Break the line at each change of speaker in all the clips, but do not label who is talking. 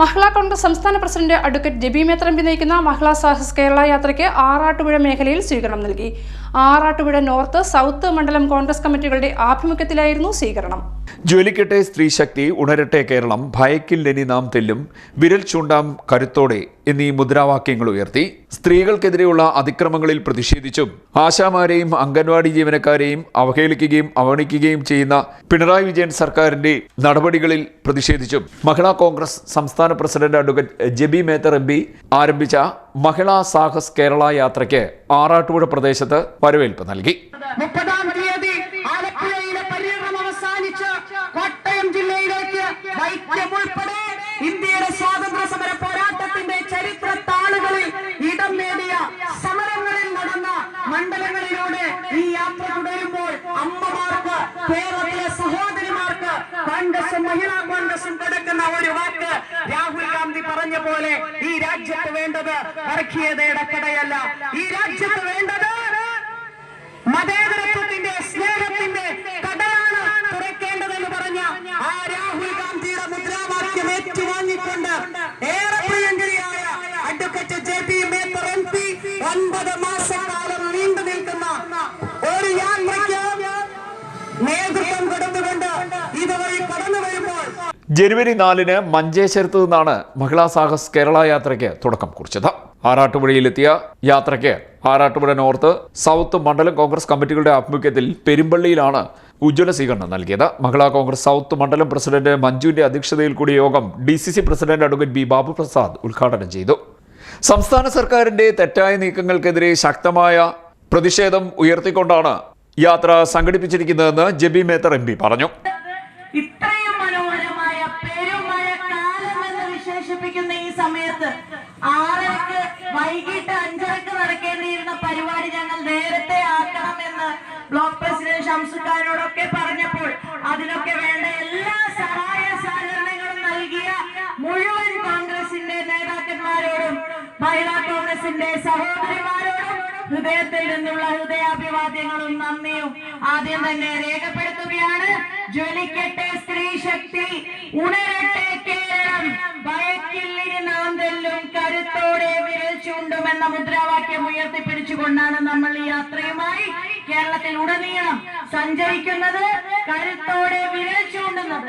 മഹിളാ Congress സംസ്ഥാന president advocate JB മേത്രമ്പി നയിക്കുന്ന മഹിളാ സാഹസ് കേരള യാത്രയ്ക്ക് ആറാട്ടുപുഴ മേഖലയിൽ സ്വീകരണം നൽകി. ആറാട്ടുപുഴ നോർത്ത് സൗത്ത് മണ്ഡലം കോൺഗ്രസ് കമ്മിറ്റികളുടെ ആഭിമുഖ്യത്തിലായിരുന്നു സ്വീകരണം.
ജ്വലിക്കട്ടെ സ്ത്രീശക്തി ഉണരട്ടെ കേരളം ഭയക്കില്ലെനി നാം തെല്ലും വിരൽ ചൂണ്ടാം കരുത്തോടെ എന്നീ മുദ്രാവാക്യങ്ങൾ ഉയർത്തി സ്ത്രീകൾക്കെതിരെയുള്ള അതിക്രമങ്ങളിൽ പ്രതിഷേധിച്ചും ആശാമാരെയും അംഗൻവാടി ജീവനക്കാരെയും അവഹേളിക്കുകയും അവഗണിക്കുകയും ചെയ്യുന്ന പിണറായി വിജയൻ സർക്കാരിന്റെ നടപടികളിൽ പ്രതിഷേധിച്ചും മഹിളാ കോൺഗ്രസ് സംസ്ഥാന president advocate Jebi Mather M ആരംഭിച്ച മഹിളാ സാഹസ് കേരള യാത്രയ്ക്ക് ആറാട്ടുപുഴ പ്രദേശത്ത് വരവേൽപ്പ് നൽകി.
മുപ്പതാം തീയതി ആലപ്പുഴയിലെ അവസാനിച്ച് കോട്ടയം ജില്ലയിലേക്ക് മണ്ഡലങ്ങളിലൂടെ ഈ യാത്ര തുടരുമ്പോൾ അമ്മമാർക്ക് കേരളത്തിലെ സഹോദരിമാർക്ക് കോൺഗ്രസും മഹിളാ കോൺഗ്രസും കൊടുക്കുന്ന ഒരു വാക്ക് രാഹുൽ ഗാന്ധി പറഞ്ഞ പോലെ ഈ രാജ്യത്ത് വേണ്ടത് വർഗീയതയുടെ കടയല്ല ഈ രാജ്യത്ത് വേണ്ടത് മതേതരത്വത്തിന്റെ സ്നേഹത്തിന്റെ കടലാണ് തുറക്കേണ്ടതെന്ന് പറഞ്ഞ ആ രാഹുൽ ഗാന്ധിയുടെ മുദ്രാവാക്യം ഏറ്റുവാങ്ങിക്കൊണ്ട് ഏറെ പ്രിയങ്കരിയായ advocate J P Mather M P ഒൻപത് മാസക്കാലം നീണ്ടു നിൽക്കുന്ന ഒരു യാത്രയ്ക്ക് നേതൃത്വം കൊടുത്തുകൊണ്ട് ഇതുവഴി കടന്നു വരുമ്പോൾ
ജനുവരി നാലിന് മഞ്ചേശ്വരത്ത് നിന്നാണ് മഹിളാ സാഹസ് കേരള യാത്രയ്ക്ക് തുടക്കം കുറിച്ചത്. ആറാട്ടുപുഴയിലെത്തിയ യാത്രയ്ക്ക് ആറാട്ടുപുഴ നോർത്ത് സൗത്ത് മണ്ഡലം കോൺഗ്രസ് കമ്മിറ്റികളുടെ ആഭിമുഖ്യത്തിൽ പെരുമ്പള്ളിയിലാണ് ഉജ്ജ്വല സ്വീകരണം നൽകിയത്. മഹിളാ കോൺഗ്രസ് സൗത്ത് മണ്ഡലം പ്രസിഡന്റ് മഞ്ജുവിന്റെ അധ്യക്ഷതയിൽ കൂടിയ യോഗം D C C president advocate B Babu Prasad ഉദ്ഘാടനം ചെയ്തു. സംസ്ഥാന സർക്കാരിന്റെ തെറ്റായ നീക്കങ്ങൾക്കെതിരെ ശക്തമായ പ്രതിഷേധം ഉയർത്തിക്കൊണ്ടാണ് യാത്ര സംഘടിപ്പിച്ചിരിക്കുന്നതെന്ന് ജെബി മേത്തർ എം പറഞ്ഞു.
വിശേഷിപ്പിക്കുന്ന ഈ സമയത്ത് ആറരക്ക് വൈകിട്ട് അഞ്ചരക്ക് നടക്കേണ്ടിയിരുന്ന പരിപാടി ഞങ്ങൾ നേരത്തെ ആക്കണമെന്ന് ബ്ലോക്ക് പ്രസിഡന്റ് ഷംസുഖാനോടൊക്കെ പറഞ്ഞപ്പോൾ അതിനൊക്കെ വേണ്ട എല്ലാ സഹായ സഹകരണങ്ങളും നൽകിയ മുഴുവൻ കോൺഗ്രസിന്റെ നേതാക്കന്മാരോടും മഹിളാ കോൺഗ്രസിന്റെ സഹോദരിമാരോടും ഹൃദയത്തിൽ നിന്നുള്ള ഹൃദയാഭിവാദ്യങ്ങളും നന്ദിയും ആദ്യം തന്നെ രേഖപ്പെടുത്തുകയാണ്. ജ്വലിക്കട്ടെ സ്ത്രീ ശക്തി ഉണരട്ടെ കരുത്തോടെ വിരൽ ചൂണ്ടുമെന്ന മുദ്രാവാക്യം ഉയർത്തിപ്പിടിച്ചുകൊണ്ടാണ് നമ്മൾ ഈ യാത്രയുമായി കേരളത്തിൽ ഉടനീളം സഞ്ചരിക്കുന്നത്. കരുത്തോടെ വിരൽ ചൂണ്ടുന്നത്.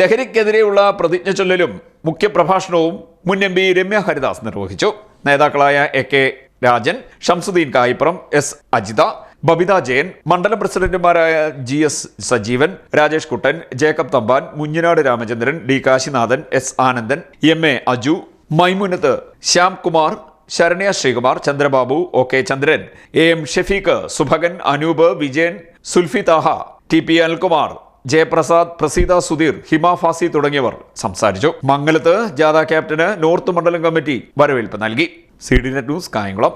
ലഹരിക്കെതിരെയുള്ള പ്രതിജ്ഞ ചൊല്ലലും മുഖ്യപ്രഭാഷണവും മുൻ എം പി രമ്യ ഹരിദാസ് നിർവഹിച്ചു. നേതാക്കളായ A K Rajan Shamsuddin Kayippuram S Ajitha Babitha Jayan മണ്ഡലം പ്രസിഡന്റുമാരായ G S Sajeevan Rajesh Kuttan Jacob Thampan Munjanad Ramachandran D Kasinathan S Anandan M A Aju Maimunath Shyamkumar Saranya Sreekumar Chandrababu O K Chandran A M Shefeek Subhakan Anoop Vijayan Sulfi Thaha T P Anilkumar Jayaprasad Praseetha Sudheer Hima Fasi തുടങ്ങിയവർ സംസാരിച്ചു. മംഗലത്ത് ജാഥ captain north മണ്ഡലം committee വരവേൽപ്പ് നൽകി. C D net news Kayamkulam.